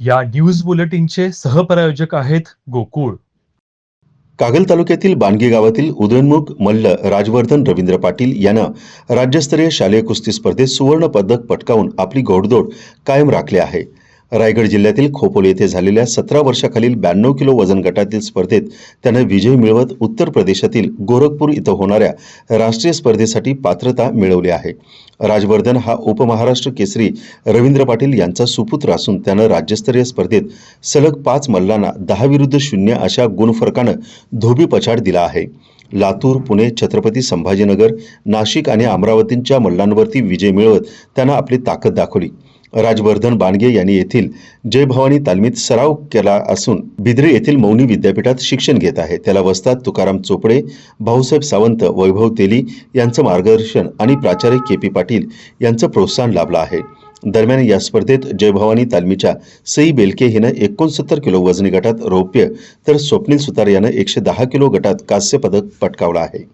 या न्यूज बुलेटिनचे सहप्रायोजक आहेत गोकुळ. कागल तालुक्यातील बानगी गावातील उदयनमुख मल्ल राजवर्धन रवींद्र पाटील यांना राज्यस्तरीय शालेय कुस्ती स्पर्धेत सुवर्ण पदक पटकावून आपली घोडदौड कायम राखली आहे. रायगड जिल्ह्यातील खोपोली येथे झालेल्या सतरा वर्षाखालील ब्याण्णव किलो वजन गटातील स्पर्धेत त्यानं विजय मिळवत उत्तर प्रदेशातील गोरखपूर इथं होणाऱ्या राष्ट्रीय स्पर्धेसाठी पात्रता मिळवली आहे. राजवर्धन हा उपमहाराष्ट्र केसरी रवींद्र पाटील यांचा सुपुत्र असून त्यानं राज्यस्तरीय स्पर्धेत सलग पाच मल्लांना दहा विरुद्ध शून्य अशा गुणफरकानं धोबी पछाड दिला आहे. लातूर पुणे छत्रपती संभाजीनगर नाशिक आणि अमरावतींच्या मल्लांवरती विजय मिळवत त्यानं आपली ताकद दाखवली. राजवर्धन बाणगे यांनी येथील जय भवानी तालमीत सराव केला असून बिद्रे येथील मौनी विद्यापीठात शिक्षण घेत आहे. त्याला वस्ताद तुकाराम चोपडे भाऊसाहेब सावंत वैभव तेली यांचं मार्गदर्शन आणि प्राचार्य के पी पाटील यांचं प्रोत्साहन लाभलं आहे. दरम्यान या स्पर्धेत जय भवानी तालमीच्या सई बेलके हिनं एकोणसत्तर किलो वजनी गटात रौप्य तर स्वप्नील सुतार यानं एकशे दहा किलो गटात कांस्य पदक पटकावलं आहे.